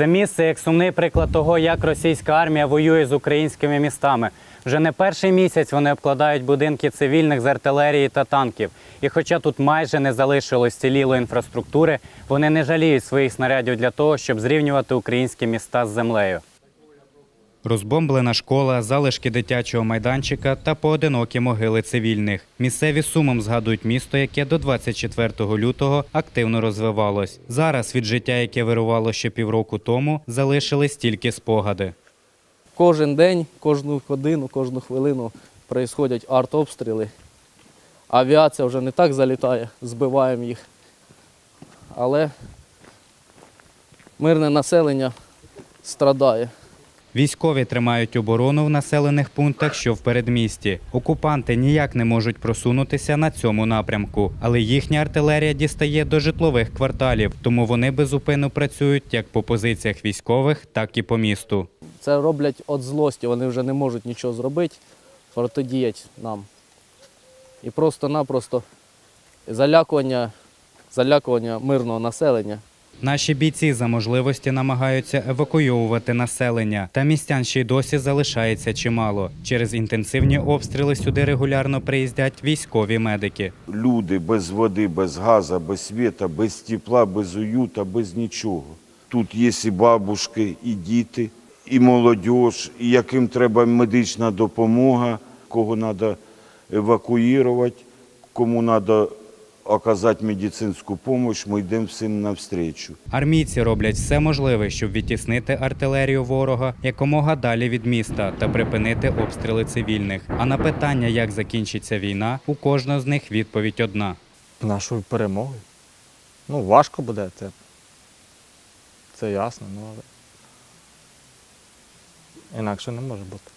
Це місце як сумний приклад того, як російська армія воює з українськими містами. Вже не перший місяць вони обкладають будинки цивільних з артилерії та танків. І хоча тут майже не залишилось цілілої інфраструктури, вони не жаліють своїх снарядів для того, щоб зрівнювати українські міста з землею. Розбомблена школа, залишки дитячого майданчика та поодинокі могили цивільних. Місцеві сумом згадують місто, яке до 24 лютого активно розвивалось. Зараз від життя, яке вирувало ще півроку тому, залишились тільки спогади. Кожен день, кожну годину, кожну хвилину проїсходять артобстріли. Авіація вже не так залітає, збиваємо їх. Але мирне населення страдає. Військові тримають оборону в населених пунктах, що в передмісті. Окупанти ніяк не можуть просунутися на цьому напрямку, але їхня артилерія дістає до житлових кварталів, тому вони безупинно працюють як по позиціях військових, так і по місту. Це роблять від злості, вони вже не можуть нічого зробити, протидіять нам. І просто-напросто залякування, залякування мирного населення. Наші бійці за можливості намагаються евакуйовувати населення, та містян ще й досі залишається чимало. Через інтенсивні обстріли сюди регулярно приїздять військові медики. Люди без води, без газу, без світа, без тепла, без уюта, без нічого. Тут є і бабушки, і діти, і молодь, і яким треба медична допомога, кого треба евакуювати, кому треба оказати медицинську допомогу, ми йдемо всім навстрічу. Армійці роблять все можливе, щоб відтіснити артилерію ворога якомога далі від міста та припинити обстріли цивільних. А на питання, як закінчиться війна, у кожного з них відповідь одна. нашою перемогою. Ну, важко буде, це, це ясно, ну але інакше не може бути.